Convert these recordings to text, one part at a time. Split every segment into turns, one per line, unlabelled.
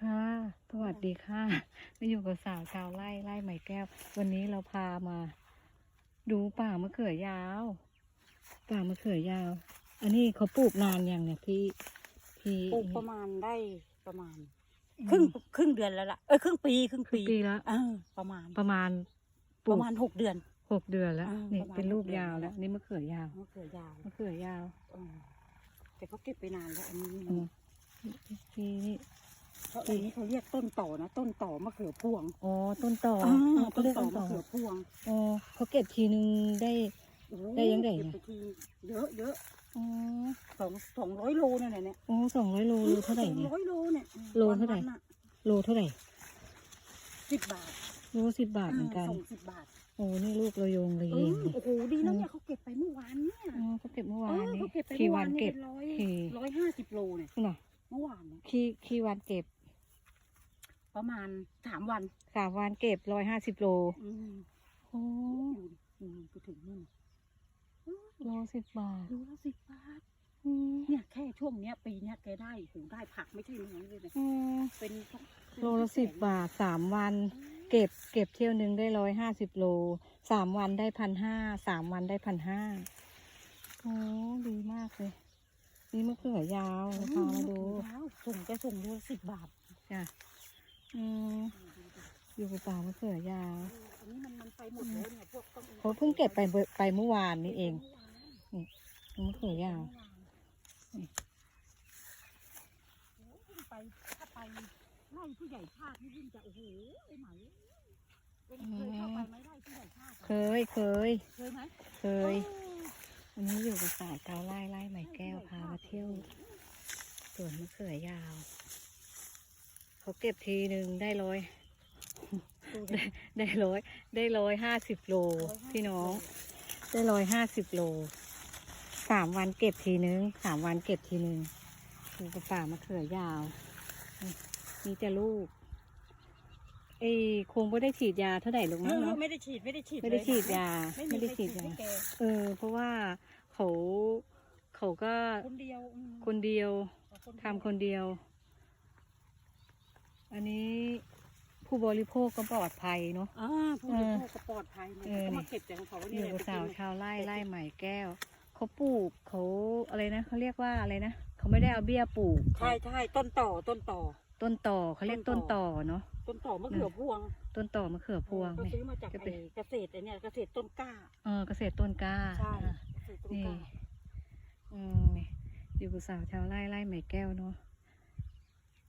ค่ะ สวัสดีค่ะมาอยู่กับสาวชาวไร่ไร่ไหมแก้ว วันนี้เราพามา ดูป่ามะเขือยาว ป่ามะเขือยาว อันนี้เขาปลูกนานยังเนี่ยพี่พี่
ปลูกประมาณได้ประมาณ
อืม
ครึ่งครึ่งเดือนแล้วล่ะเอ้ยครึ่งปีครึ่ง
ครึ่
ปี
งปีแล้ว
เออประมาณ
ประมาณป
ป
ลู
ระ
ก
มาณหกเดือน
หกเดือนแล้ว
อ่า
นี่
ประมาณ
เป็นลูก
หกเดือน
ยาวแล้ว นี่มะเขือยาว
มะเขือยาว
มะเขือยาว
เออแต่เขาเก็บไปนานแล้วอันนี้
อืมพี่นี่
เพราะอันนี้เขาเรียกต้นต่อนะต้นต่อมะเขือพวง
อ๋อต้นต่อ
อ่า
อ๋อเขา
ต้น
เรียก
ต่อ
ต้นต่
มะ
อ
เขือพวง
อ๋อเขาเก็บทีนึงได้
โอ้โห
ได้ยังไง
เก็บ
เนี่ย
ไปทีเยอะเยอะ
อ๋อ
สองสองร้อยโลเนี่ยเนี่ย
อ๋อสองร้อยโลโลเท่าไหร่
สอง
เนี่ย
ร้อยโลเนี่ย
โลเท่าไหร่โลเท่าไหร่
สิบบาท
โลสิบบาทเหมือนกัน
ส่งสิบบาท
โอ้นี่ลูกเราโยงเลย
เอ
เอง
อโอ้โหดีแล้วเนี่ยเขาเก็บไปเมื่อวานเนี่ย
อ๋อเขาเก็บเมื่อ
เอ
วาน
อ
นี้
เขาเก็บไป
กี่
เมื่อ
วั
วานน
เก็บ
ร้อย
กี่
ร้อยห้าสิบโลเนี่ย
น่ะ
เมื่อวานเนี่ย
กี่กี่วันเก็บ
ประมาณสามวัน
สามวันเก็บร้อยห้าสิบโล
อืม
โอ้
ดูดิอืมไปถึงนู่นเออ
โลสิบบาท
โลละสิบบาท
อืม
เนี่ยแค่ช่วงเนี้ยปีเนี้ยแกได้หูได้ผักไม่ใช่น้อยเลยนะ
อืม
เป็นต้อง
โลละสิบบาทสามวัน เก็บเก็บเที่ยวหนึ่งได้ร้อยห้าสิบโลสามวันได้พันห้าสามวันได้พันห้าโอ้ดีมากเลย นี่มะเขือยาว
อื
พามาดู
แล้วส่งแกส่งโลละสิบบาท
จ้ะ อืมอยู่กับป่ามะเขือยาว
เอออันนี้มันมันไปหมดแล้วเนี่ยพวกต้น
เขาเพิ่งเก็บไปเมื่อไปเมื่อวานนี้เองมะเขือยาว
ไปถ้าไปไล่ผู้ใหญ่ชาตินี่ยิ่งจะโอ้โหไอ้ไหมเองเคยเข้าไปไหมไล่ผู้ใหญ่ชาติ
เคยเคย
เคยไหม
เคยวันนี้อยู่กับสายเกาไล่ไล่ไหมแก้วพามาเที่ยวสวนมะเขือยาว เขาเก็บทีหนึ่งได้ร้อย
ดูดิ
ได้ร้อยได้ร้อยห้าสิบโลพี่น้อง ได้ร้อยห้าสิบโลสามวันเก็บทีนึงสามวันเก็บทีนึงอยู่กับป่ามะเขือยาวนี่มีแต่ลูกเอ้ยคงไม่ได้ฉีดยาเท่าไหร่หรอก
เอ
มั้ง
อ
เนาะ
ไม่ได้ฉีดไม่ได้ฉีด
ไม่ได้ฉีดยา
ไม่
ไม่
มี
ได้
ใคร
ฉีดยา
ให้แก
เออ เพราะว่าเขาเขาก็
คนเดียวอืม
คนเดียว
คนเดียว
ทำคนเดียว อันนี้ผู้บริโภคก็ปลอดภัยเนาะ
อ่าผู้บริโภคก็ปลอดภัยเนี่ย
เออ
เขา
นี่
มาเก็บแต่ของเขา
อ
เนี่ย
ยู่กับ
ไป
สาว
กิน
ชาวไร่ไร่ใหม่แก้ว เขาปลูกเขาอะไรนะเขาเรียกว่าอะไรนะเขาไม่ได้เอาเบี้ยปลูก
ใช่ใช่ต้นต่อต้นต่อ
ต้นต่อเขาเรียก
ต้
ต้น
นต่
ต่อ
อ
เนาะ
ต้นต่อมะเขือพวง
ต้นต่อมะเขือพวง
ก็
นี่
ซื้อมาจาก
จะ
ไอ้
เป็น
เกษตรไอ้เนี่ยเกษตรต้นกล้า
เออเกษตรต้นกล้า
ใช่
อะ
เกษตรต้น
นี่
กล้า
อืมนี่อยู่กับสาวชาวไร่ไร่ใหม่แก้วเนาะ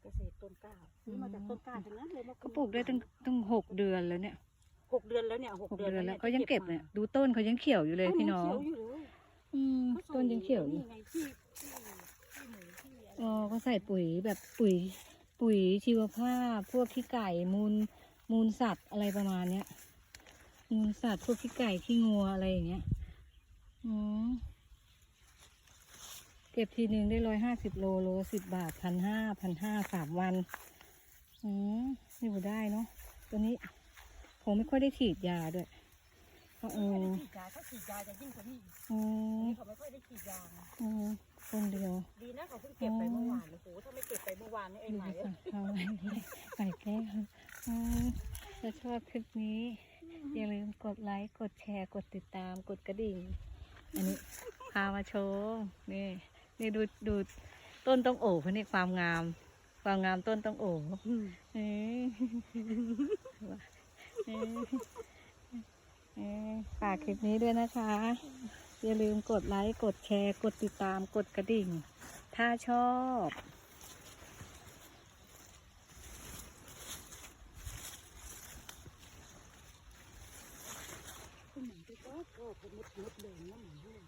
เกษตรต้นกล้าซื้อมาจากต้นกล้าทั้งนั้นเลยมะขือ
เขาปลูกได้ตั้งตั้งหกเดือนแล้วเนี่ย
หกเดือนแล้วเนี่ยหก
หก
เดือน
เดือน
แล้
แล้วว
เนี่ย
เขายังเก็บเนี่ยดูต้นเขายังเขียวอยู่เลย
ต้
พี่น้อง
เขียวอยู่เลย
อืม
ขาใส่
ต้นยังเขียวอยู่
ไงที่ที่ที่หมูที่อะไร
อ๋อก็ใส่ปุ๋ยแบบปุ๋ย ปุ๋ยชีวภาพ พวกขี้ไก่มูลมูลสัตว์อะไรประมาณเนี้ย มูลสัตว์พวกขี้ไก่ขี้งัวอะไรอย่างเงี้ย อืม เก็บทีหนึ่งได้ร้อยห้าสิบโลโลสิบบาทพันห้าพันห้าสามวัน อืมอยู่ได้เนาะตัวนี้ผมไม่ค่อยได้ฉีดยาด้วยเพราะเอ
ไม่
อ
ได้ฉีดยาถ้าฉีดยาจะยิ่งกว่านี้อีก
อื
อัน
ม
นี้เขาไม่ค่อยได้ฉีดยาไง
อืมคนเดียว
ดีนะเขาเพิ่งเก็บไปเมื่อวานโอ้โหถ้าไม่เก็บไปเมื่อวานนี่ไอ้
อยู่
ไหม
กับสาวไร่ใส่แก้วอืมถ้าชอบคลิปนี้อย่าลืมกดไลค์กดแชร์กดติดตามกดกระดิ่ง อันนี้พามาโชว์นี่ นี่ดูดูต้นต้องโอบเขานี่ความงาม ความงามต้นต้องโอบ
อืม
เอ้ยเอ้ยเอ้ยฝากคลิปนี้ด้วยนะคะ อย่าลืมกดไลค์ กดแชร์ กดติดตาม กดกระดิ่ง ถ้าชอบ
ก็เหมือนที่ก็ก็เป็นมดมดแดงนะเหมือนด้วย